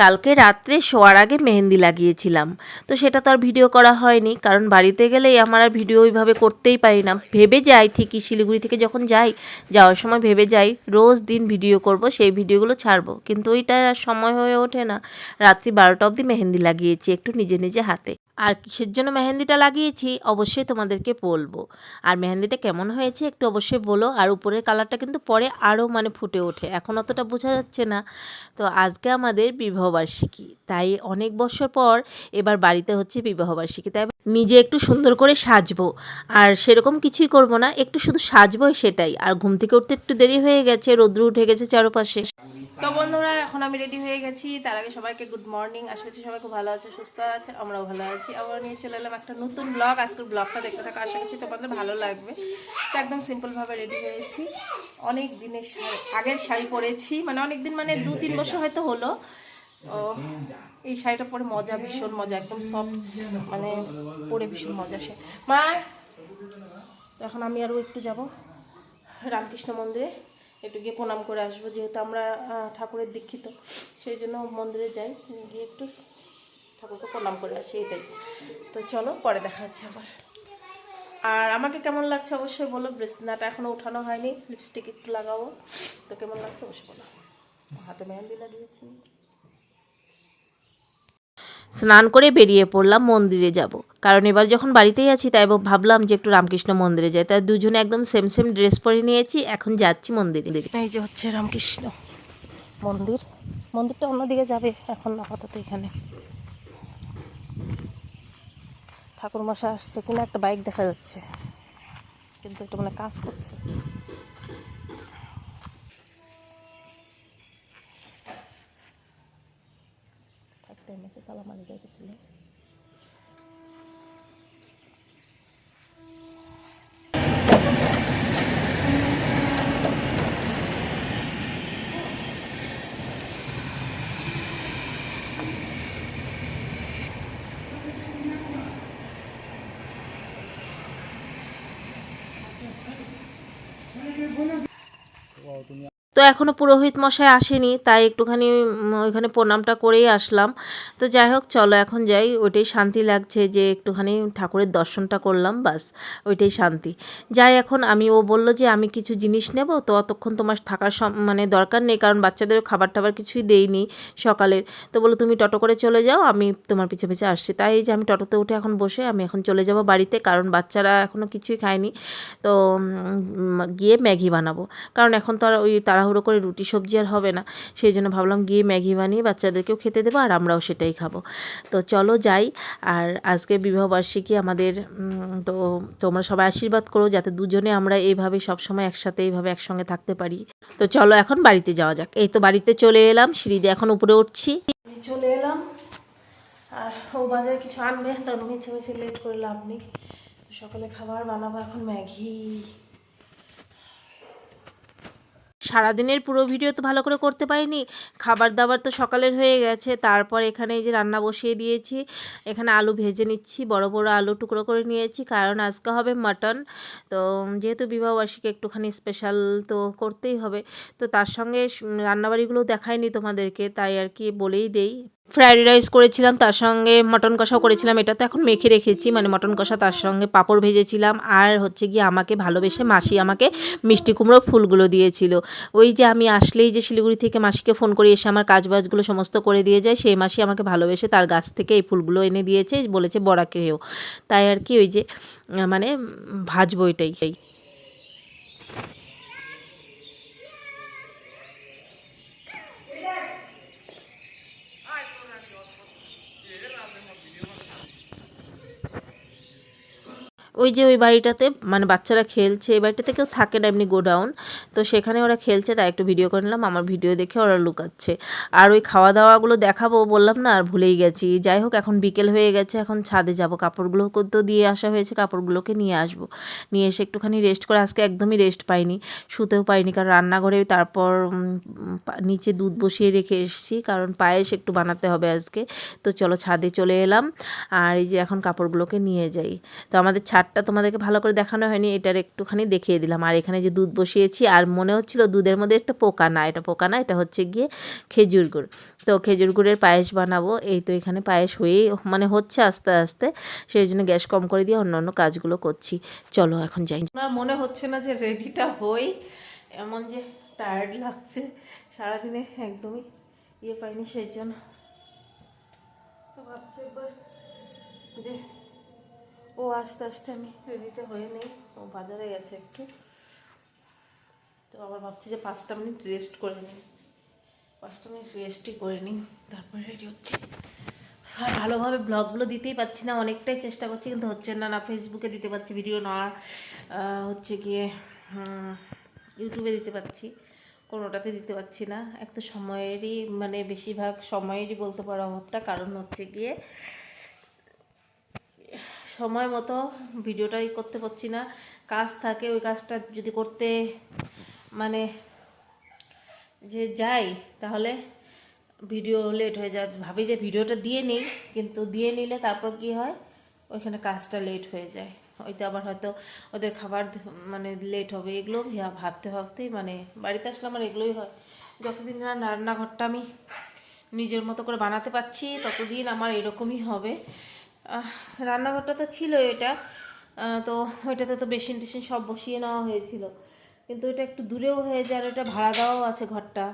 কালকে রাত্রে শোয়ার আগে মেহেন্দি লাগিয়েছিলাম। তো সেটা তো আর ভিডিও করা হয়নি, কারণ বাড়িতে গেলেই আমার আর ভিডিও ওইভাবে করতেই পারি না। ভেবে যাই ঠিকই, শিলিগুড়ি থেকে যখন যাই, যাওয়ার সময় ভেবে যাই, রোজ দিন ভিডিও করব, সেই ভিডিওগুলো ছাড়বো। কিন্তু ওইটা সময় হয়ে ওঠে না। রাত্রি বারোটা অবধি মেহেন্দি লাগিয়েছি একটু নিজে নিজে হাতে। আর কিসের জন্য মেহেন্দিটা লাগিয়েছি অবশ্যই তোমাদেরকে বলব। আর মেহেন্দিটা কেমন হয়েছে একটু অবশ্যই বলো। আর উপরের কালারটা কিন্তু পরে আরও মানে ফুটে ওঠে। এখন অতটা বোঝা যাচ্ছে না। তো আজকে আমাদের বিবাহবার্ষিকী। তাই অনেক বছর পর এবার বাড়িতে হচ্ছে বিবাহবার্ষিকী। তাই নিজে একটু সুন্দর করে সাজবো। আর সেরকম কিছুই করব না। একটু শুধু সাজবোই সেটাই। আর ঘুম থেকে উঠতে একটু দেরি হয়ে গেছে। রোদ্র উঠে গেছে চারপাশে। তো বন্ধুরা, এখন আমি রেডি হয়ে গেছি। তার আগে সবাইকে গুড মর্নিং আশা করছি সবাই খুব ভালো আছে, সুস্থ আছে, আমরাও ভালো আছি। আবার নিয়ে চলে এলাম একটা নতুন ব্লগ আজকের ব্লগটা দেখতে থাকা, আশা করছি তোমাদের ভালো লাগবে। তো একদম সিম্পলভাবে রেডি হয়েছি। অনেক দিনের আগের শাড়ি পরেছি। মানে অনেক দিন মানে দু, তিন বছর হয়তো হলো। ও এই শাড়িটা পরে মজা, ভীষণ মজা, একদম সফট মানে পরে ভীষণ মজা সে। মা, এখন আমি আরও একটু যাব। রামকৃষ্ণ মন্দিরে। একটু গিয়ে প্রণাম করে আসব, যেহেতু আমরা ঠাকুরের দীক্ষিত, সেই জন্য মন্দিরে যাই, গিয়ে একটু ঠাকুরকে প্রণাম করে আসি, এটাই। তো চলো, পরে দেখা হচ্ছে আবার। আর আমাকে কেমন লাগছে অবশ্যই বলো ব্রেসনাটা এখনও উঠানো হয়নি লিপস্টিক একটু লাগাবো। তো কেমন লাগছে অবশ্যই বলো। হাতে মেহেন্দি লাগিয়েছি। স্নান করে বেরিয়ে পড়লাম, মন্দিরে যাব। কারণ এবার যখন বাড়িতেই আছি, তাই ভাবলাম যে একটু রামকৃষ্ণ মন্দিরে যাই। তাই দুজনে একদম সেম সেম ড্রেস পরে নিয়েছি, এখন যাচ্ছি মন্দিরে। এই যে হচ্ছে রামকৃষ্ণ মন্দির। মন্দিরটা অন্যদিকে যাবে এখন আপাতত এখানে। ঠাকুর মশা আসছে কিনা, একটা বাইক দেখা যাচ্ছে। কিন্তু এটা মানে কাজ করছে। একটা মেসে তালা মারি যাইতেছিল। তো এখনও পুরোহিত মশাই আসেনি, তাই একটুখানি ওইখানে প্রণামটা করেই আসলাম। তো যাই হোক, চলো এখন যাই, ওইটাই শান্তি লাগছে যে একটুখানি ঠাকুরের দর্শনটা করলাম, বাস, ওইটাই শান্তি। যাই এখন, আমি, ও বলল যে আমি কিছু জিনিস নেব, তো অতক্ষণ তোমার থাকার মানে দরকার নেই, কারণ বাচ্চাদের খাবার টাবার কিছুই দেইনি সকালের। তো বলল, তুমি টোটো করে চলে যাও, আমি তোমার পিছে পিছে আসছি। তাই এই যে আমি টোটোতে উঠে এখন বসে, আমি এখন চলে যাব বাড়িতে, কারণ বাচ্চারা এখনও কিছুই খায়নি। তো গিয়ে ম্যাগি বানাবো। কারণ এখন তো আর ওই তাড়াহুড়ো করে রুটি, সবজি আর হবে না। সেই জন্য ভাবলাম গিয়ে ম্যাগি বানিয়ে বাচ্চাদেরকেও খেতে দেবো আর আমরাও সেটাই খাব। তো চলো যাই। আর আজকে বিবাহবার্ষিকী আমাদের তো তোমরা সবাই আশীর্বাদ করো যাতে দুজনে আমরা এইভাবে সবসময় একসাথে, এইভাবে একসঙ্গে থাকতে পারি। তো চলো এখন বাড়িতে যাওয়া যাক। এই তো বাড়িতে চলে এলাম সিঁড়ি দিয়ে এখন উপরে উঠছি। চলে এলাম। আর ও বাজারে কিছু আনবে তখন মিছে মিছে লেট করে লাভ নেই। সকালে খাবার বানাবো, এখন ম্যাগি সারাদিনের পুরো ভিডিও তো ভালো করে করতে পারিনি। খাবার দাবার তো সকালের হয়ে গেছে। তারপর এখানে এই যে রান্না বসিয়ে দিয়েছি। এখানে আলু ভেজে নিচ্ছি। বড় বড় আলু টুকরো করে নিয়েছি। কারণ আজকে হবে মাটন। তো যেহেতু বিবাহবার্ষিকী একটুখানি স্পেশাল তো করতেই হবে। তো তার সঙ্গে রান্নাবাড়িগুলো দেখায়নি তোমাদেরকে। তাই আর কি বলেই দেই। ফ্রাইড রাইস করেছিলাম, তার সঙ্গে মটন কষাও করেছিলাম। এটা তো এখন মেখে রেখেছি মানে মটন কষা, তার সঙ্গে পাঁপড় ভেজেছিলাম। আর হচ্ছে গিয়ে আমাকে ভালোবেসে মাসি আমাকে মিষ্টি কুমড়ো ফুলগুলো দিয়েছিল। ওই যে আমি আসলেই যে শিলিগুড়ি থেকে মাসিকে ফোন করে, এসে আমার কাজ বাজগুলো সমস্ত করে দিয়ে যায়, সেই মাসি আমাকে ভালোবেসে তার গাছ থেকে এই ফুলগুলো এনে দিয়েছে, বলেছে বড়া খেয়েও। তাই আর কি ওই যে মানে ভাজবো এটাই। ওই যে ওই বাড়িটাতে মানে বাচ্চারা খেলছে এই বাড়িটাতে কেউ থাকে না এমনি গোডাউন। তো সেখানে ওরা খেলছে, তাই একটু ভিডিও করে নিলাম, আমার ভিডিও দেখে ওরা লুকাচ্ছে। আর ওই খাওয়া দাওয়াগুলো দেখাবো বললাম না, আর ভুলেই গেছি। যাই হোক, এখন বিকেল হয়ে গেছে, এখন ছাদে যাব। কাপড়গুলো তো দিয়ে আসা হয়েছে, কাপড়গুলোকে নিয়ে আসব। নিয়ে এসে একটুখানি রেস্ট করে, আজকে একদমই রেস্ট পাইনি, শুতেও পাইনি। কারণ রান্নাঘরে তারপর নিচে দুধ বসিয়ে রেখে এসেছি, কারণ পায়েস একটু বানাতে হবে আজকে। তো চলো ছাদে চলে এলাম, আর এই যে এখন কাপড়গুলোকে নিয়ে যাই। তো আমাদের ছাদটা তোমাদেরকে ভালো করে দেখানো হয়নি, এটার একটুখানি দেখিয়ে দিলাম। আর এখানে যে দুধ বসিয়েছি, আর মনে হচ্ছিল দুধের মধ্যে একটা পোকা না, এটা পোকা না, এটা হচ্ছে গিয়ে খেজুর গুড়। তো খেজুর গুড়ের পায়েস বানাবো, এই তো এখানে পায়েস হয়েই মানে হচ্ছে আস্তে আস্তে, সেই জন্য গ্যাস কম করে দিয়ে অন্য অন্য কাজগুলো করছি। চলো এখন যাই। আমার মনে হচ্ছে না যে রেডিটা হই, এমন যে টায়ার্ড লাগছে, সারাদিনে একদমই ইয়ে পাইনি সেই জন্য। তো ভাবছি একবার যে, ও আস্তে আস্তে আমি রেডিটা হয়ে নেই, ও বাজারে গেছে একটু। আবার ভাবছি যে পাঁচটা মিনিট রেস্ট করে নিই। পাঁচটা মিনিট রেস্টই করে নিই, তারপরে রেডি হচ্ছে। আর ভালোভাবে ব্লগগুলো দিতেই পারছি না, অনেকটাই চেষ্টা করছি, কিন্তু হচ্ছে না না ফেসবুকে দিতে পারছি ভিডিও না। হচ্ছে গিয়ে ইউটিউবে দিতে পারছি, কোনোটাতে দিতে পারছি না। এক তো সময়েরই মানে বেশিরভাগ সময়েরই বলতে পারো অভাবটা, কারণ হচ্ছে গিয়ে সময় মতো ভিডিওটাই করতে পারছি না। কাজ থাকে, ওই কাজটা যদি করতে মানে যে যাই, তাহলে ভিডিও লেট হয়ে যায় ভাবি যে ভিডিওটা দিয়ে নিই, কিন্তু দিয়ে নিলে তারপর কি হয়? ওইখানে কাজটা লেট হয়ে যায়। ওইটা আবার হয়তো ওদের খাবার মানে লেট হবে এগুলো ভাবতে ভাবতেই মানে বাড়িতে আসলে আমার এগুলোই হয়। যতদিন না রান্নাঘরটা আমি নিজের মতো করে বানাতে পারছি, ততদিন আমার এরকমই হবে। রান্নাঘরটা তো ছিল এটা। তো ওইটাতে তো বেসিন টেসিন সব বসিয়ে নেওয়া হয়েছিল। কিন্তু এটা একটু দূরেও হয়ে যায় আর ওটা ভাড়া দেওয়াও আছে ঘরটা।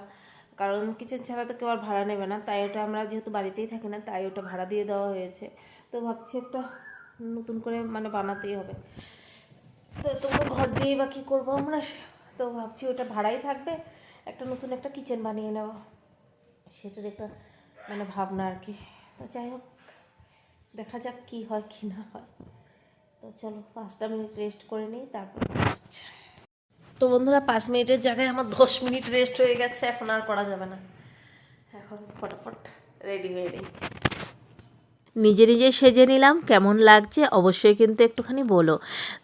কারণ কিচেন ছাড়া তো কেউ আর ভাড়া নেবে না, তাই ওটা আমরা যেহেতু বাড়িতেই থাকি না, তাই ওটা ভাড়া দিয়ে দেওয়া হয়েছে। তো ভাবছি একটা নতুন করে মানে বানাতেই হবে। তো তোমরা ঘর দিয়েই বা কী করব আমরা? তো ভাবছি ওটা ভাড়াই থাকবে, একটা নতুন একটা কিচেন বানিয়ে নেওয়া সেটার একটা মানে ভাবনা আর কি। তো যাই হোক, দেখা যাক কি হয় কি না হয়। তো চলো পাঁচটা মিনিট রেস্ট করে নিই, তারপর হচ্ছে তো বন্ধুরা, পাঁচ মিনিটের জায়গায় আমার দশ মিনিট রেস্ট হয়ে গেছে, এখন আর করা যাবে না। এখন ফটাফট রেডি হয়ে নেই নিজে নিজে সেজে নিলাম, কেমন লাগছে অবশ্যই কিন্তু একটুখানি বলো।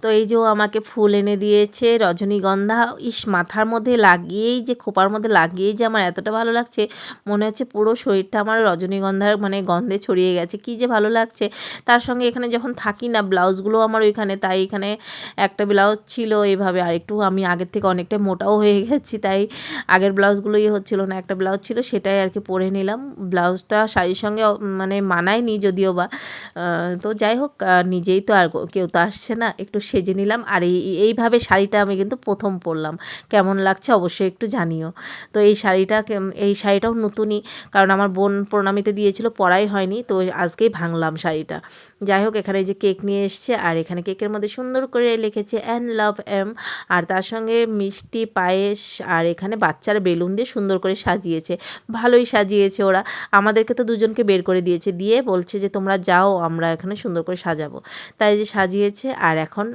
তো এই যে আমাকে ফুল এনে দিয়েছে, রজনীগন্ধা, ইস মাথার মধ্যে লাগিয়েই যে, খোপার মধ্যে লাগিয়েই যে আমার এতটা ভালো লাগছে, মনে হচ্ছে পুরো শরীরটা আমার রজনীগন্ধার মানে গন্ধে ছড়িয়ে গেছে, কি যে ভালো লাগছে। তার সঙ্গে এখানে যখন থাকি না, ব্লাউজগুলো আমার ওইখানে, তাই এখানে একটা ব্লাউজ ছিল এভাবে, আর একটু আমি আগের থেকে অনেকটা মোটাও হয়ে গেছি, তাই আগের ব্লাউজগুলোই হচ্ছিল না, একটা ব্লাউজ ছিল সেটাই আর কি পরে নিলাম। ব্লাউজটা শাড়ির সঙ্গে মানে মানায়নি যদিও বা তো যাই হোক নিজেই তো আর কেউ তো আসছে না। একটু সেজে নিলাম। আর এই, এইভাবে শাড়িটা আমি কিন্তু প্রথম পরলাম। কেমন লাগছে অবশ্যই একটু জানিও। তো এই শাড়িটা এই শাড়িটাও নতুনই। কারণ আমার বোন প্রণামীতে দিয়েছিল, পরাই হয়নি। তো আজকেই ভাঙলাম শাড়িটা। যাই হোক, এখানে যে কেক নিয়ে এসছে, আর এখানে কেকের মধ্যে সুন্দর করে লিখেছে অ্যান্ড লাভ এম আর তার সঙ্গে মিষ্টি, পায়েস, আর এখানে বাচ্চার বেলুন দিয়ে সুন্দর করে সাজিয়েছে। ভালোই সাজিয়েছে ওরা। আমাদেরকে তো দুজনকে বের করে দিয়েছে। দিয়ে বলছে যে তোমরা যাও, আমরা এখানে সুন্দর করে সাজাবো। তাই যে সাজিয়েছে, আর এখন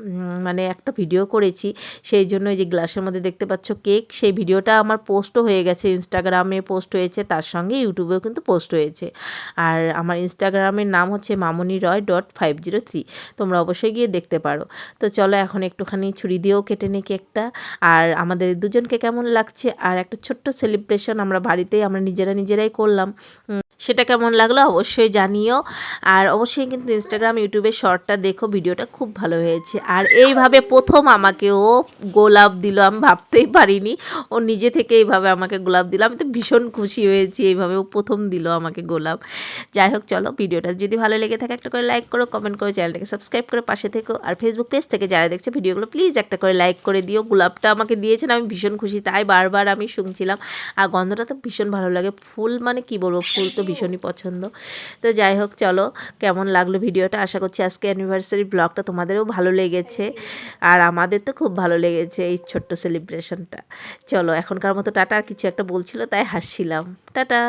মানে একটা ভিডিও করেছি, সেই জন্য এই যে গ্লাসের মধ্যে দেখতে পাচ্ছ কেক, সেই ভিডিওটা আমার পোস্টও হয়ে গেছে ইনস্টাগ্রামে পোস্ট হয়েছে, তার সঙ্গে ইউটিউবেও কিন্তু পোস্ট হয়েছে। আর আমার ইনস্টাগ্রামের নাম হচ্ছে Mamoni Roy dot five zero three তোমরা অবশ্যই গিয়ে দেখতে পারো। তো চলো এখন একটুখানি ছুরি দিয়েও কেটে নিই কেকটা। আর আমাদের দুজনকে কেমন লাগছে, আর একটা ছোট্ট সেলিব্রেশন আমরা বাড়িতেই আমরা নিজেরা নিজেরাই করলাম। সেটা কেমন লাগল অবশ্যই জানিও। আর অবশ্যই কিন্তু ইনস্টাগ্রাম ইউটিউবে শর্টটা দেখো, ভিডিওটা খুব ভালো হয়েছে। আর এইভাবে প্রথম আমাকে ও গোলাপ দিল, আমি ভাবতেই পারিনি। ও নিজে থেকে এইভাবে আমাকে গোলাপ দিল, আমি তো ভীষণ খুশি হয়েছি এইভাবে ও প্রথম দিল আমাকে গোলাপ। যাই হোক, চলো ভিডিওটা যদি ভালো লেগে থাকে একটা করে লাইক করো কমেন্ট করো, চ্যানেলটাকে সাবস্ক্রাইব করে, পাশে থেকো। আর ফেসবুক পেজ থেকে যারা দেখছ ভিডিওগুলো প্লিজ একটা করে লাইক করে দিও। গোলাপটা আমাকে দিয়েছেন, আমি ভীষণ খুশি। তাই বারবার আমি শুনছিলাম। আর গন্ধটা তো ভীষণ ভালো লাগে। ফুল মানে কি বলব? ফুল তো ভীষণই পছন্দ। তো যাই হোক, চলো কেমন লাগল ভিডিওটা? আশা করছি আজকে অ্যানিভার্সারি ব্লগটা তোমাদেরও ভালো লেগেছে। আর আমাদের তো খুব ভালো লেগেছে এই ছোট্ট সেলিব্রেশনটা চলো, এখনকার মতো টাটা। আর কিছু একটা বলছিল, তাই হাসছিলাম। টাটা!